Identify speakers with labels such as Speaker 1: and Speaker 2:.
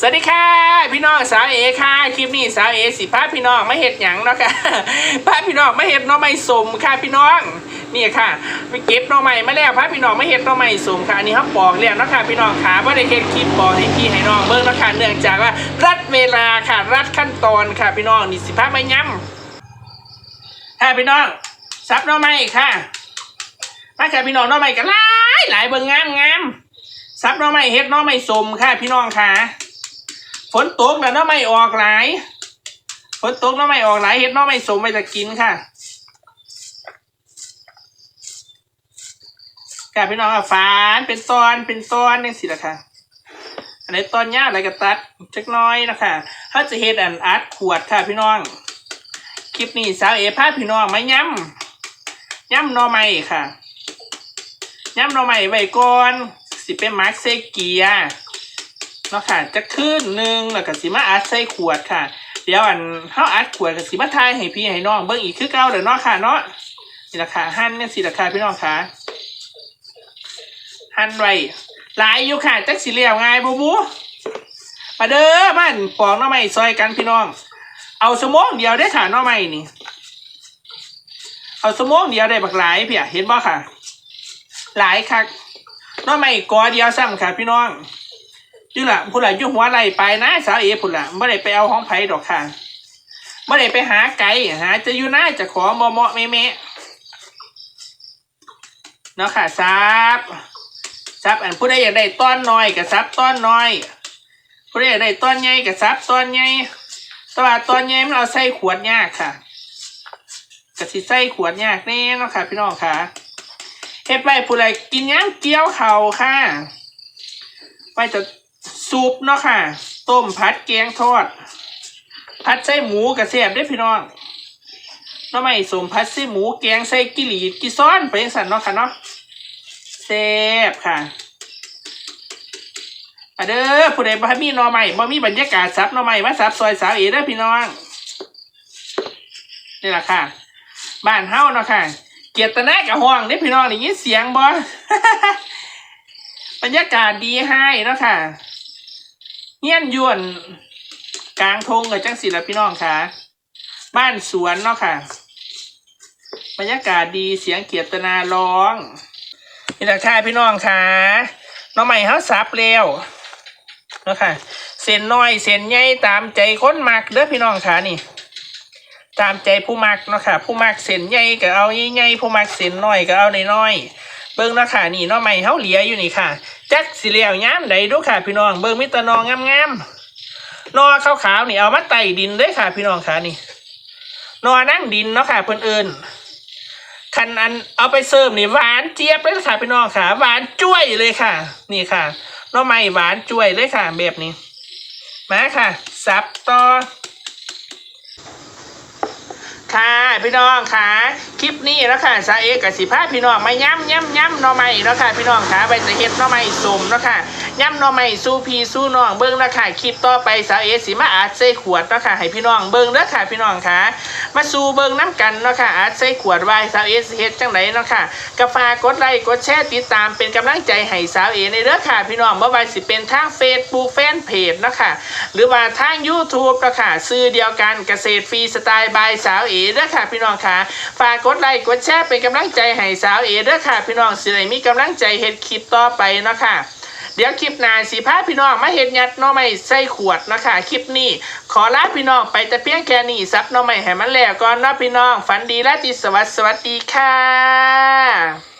Speaker 1: สวัสดีค่ะพี่น้องสาวเอค่ะคลิปนี้สาวเอสิพาพี่น้องไม่เห็ดหยังเนาะค่ะพาพี่น้องไม่เห็ดน้องไม้สมค่ะพี่น้องนี่ค่ะไปเก็บน้องไม้มาแล้วพาพี่น้องไม่เห็ดน้องไม้สมค่ะอันนี้เขาปอกแล้วเนาะค่ะพี่น้องขาว่าได้เห็ดคลิปปอกให้พี่ให้น้องเบิ่งเนาะค่ะเนื่องจากว่ารัดเวลาค่ะรัดขั้นตอนค่ะพี่น้องนี่สิพาไม่ย้ำค่ะพี่น้องซับน้องไม้ค่ะมาค่ะพี่น้องน้องไม้กันหลายหลายเบิ่งงามงามซับน้องไม้เฮ็ดน้องไม้สมค่ะพี่น้องค่ะ ฝนตกแล้วเน้อไม่ออกหลายฝนตกเน้อไม่ออกหลายเห็ดเน้อไม่สมไปจะกินค่ะกาพี่น้องอะฝานเป็นตอนเป็นตอนนี่สิละค่ะอันนี้ตอนยาวอะไรก็ตัดจักหน้อยนะคะถ้าจะเฮ็ดอันอัดขวดค่ะพี่น้อง คลิปนี้สาวเอพาพี่น้องมาย้ำย้ำน่อไม้ค่ะย้ำน่อไม้ไว้ก่อนสิเป็นมาร์กเซเกีย นาะค่ะจะขึ้นหนึ่งแล้วก็สิมาอัดใส่ขวดค่ะ เดี๋ยวอันเฮาอัดขวดกับสิมาทายให้พี่ให้น้องเบิ่งอีกคือเก่าเด้อเนาะค่ะเนาะนี่ราคาหั่นเนี่ยสิราคาพี่น้องค่ะหั่นไว้หลายอยู่ค่ะจักสิเลี้ยวง่ายบูบูมาเด้อบ้านปอกหน้อไม้ซอยกันพี่น้อง เอาสมองเดียวได้ค่ะน้อไม้นี่ เอาสมองเดียวได้บักหลายเพี่ยเห็นบ่ค่ะ หลายคักหน้อไม้กอเดียวซ้ำค่ะพี่น้อง อยู่ละพุ่นละยู่หัวไหลไปนะสาวเอพุ่นละไม่ได้ไปเอาห้องไผ่ดอกค่ะไม่ได้ไปหาไก่หาจะอยู่หน้าจะขอมอมอเมเมะเนาะค่ะซับซับอันผู้ใดอยากได้ต้อนน้อยกับซับต้อนน้อย ผู้ใดอยากได้ต้อนใหญ่กับซับต้อนใหญ่ต่ว่าต้อนใหญ่มันเอาใส่ขวดยากค่ะกะสิใส่ขวดยากแน่เนาะค่ะ พี่น้องค่ะเฮ็ดไปผู้ใดกินย่างเกี๊ยวเข่าค่ะไปจะ ซุปเนาะค่ะ ต้มผัดแกงทอด ผัดใส่หมูกระเสียบได้พี่น้องเนาะไม่สมผัดใส่หมูแกงใส่กิหลีดกิซ้อนไปยังสันเนาะค่ะเนาะแซ่บค่ะอะเด้อผู้ใดบ่มีนอใหม่บ่มีบรรยากาศซับนอใหม่มาซับซอยสาวเอ๋เด้อพี่น้องนี่แหละค่ะ บ้านเฮาเนาะค่ะ เกียรตินากับห้องนี่พี่น้องได้ยินเสียงบ่บรรยากาศดีให้เนาะค่ะ เฮี้ยนยวนกลางทงกับจังสิละพี่น้องค่ะ บ้านสวนเนาะค่ะ บรรยากาศดีเสียงเกียรตนาร้องนี่แหละค่ะพี่น้องค่ะน้องใหม่เขาซับเร็วเนาะค่ะ เส้นน้อยเส้นใหญ่ตามใจคนมักเด้อพี่น้องค่ะนี่ ตามใจผู้มักเนาะค่ะ ผู้มักเส้นใหญ่ก็เอาใหญ่ๆผู้มักเส้นน้อยก็เอาน้อยๆ เบิ่งเนาค่ะนี่เน้องใหม่เขาเหลียอยู่นี่ค่ะแจักสิเลียวย้ำใดดูค่ะ พี่น้องเบิ่งมิตรนองงามๆนอขาวๆนี่เอามาไต่ดินเด้ค่ะ พี่น้องค่ะนี่นอนั่งดินเนาะค่ะเพิ่นเอิญคันอันเอาไปเสิร์ฟนี่หวานเจี๊ยบเลยค่ะพี่น้องค่ะหวานจ้วยเลยค่ะ นี่ค่ะน้อไม้หวานจ้วยเลยค่ะ แบบนี้มาค่ะสับต่อ ค่ะพี่น้องค่ะคลิปนี้แล้วค่ะสาเอกกับสิพาพี่น้องมาย้ำย้ำย้ำน่อไม้แล้วค่ะพี่น้องค่ะไปจะเฮ็ดน่อไม้สมแล้วค่ะย้ำน่อไม้สู้พีสู้น้องเบิ้งแล้วค่ะคลิปต่อไปสาเอสิมาอัดใส่ขวดแล้วค่ะให้พี่น้องเบิ้งแล้วค่ะพี่น้องค่ะมาสู้เบิ้งน้ำกันเนาะค่ะอัดใส่ขวดไว้สาวเอสเฮ็ดจังไหนเนาะค่ะกาฝากดไลค์กดแชร์ติดตามเป็นกำลังใจให้สาวเอในเด้อค่ะ พี่น้องบ่ว่าสิเป็นทาง Facebook แฟนเพจนะค่ะหรือว่าทาง YouTube เนะค่ะซื้อเดียวกันเกษตรฟรีสไตล์บายสาวเอเด้อค่ะพี่น้องค่ะ ฝากกดไลค์กดแชร์เป็นกำลังใจให้สาวเอเด้อค่ะ พี่น้องสิได้มีกำลังใจเฮ็ดคลิปต่อไปเนาะค่ะเดี๋ยวคลิปหน้าสีผ้าพี่น้องมาเห็ดยัดน้อไม่ใส่ขวดนะคะคลิปนี้ ขอลาพี่น้องไปแต่เพียงแค่นี้ซับน้อไม่ให้มันแล้วก่อนนะพี่น้องฝันดีและติดสวัสดิ์สวัสดีค่ะ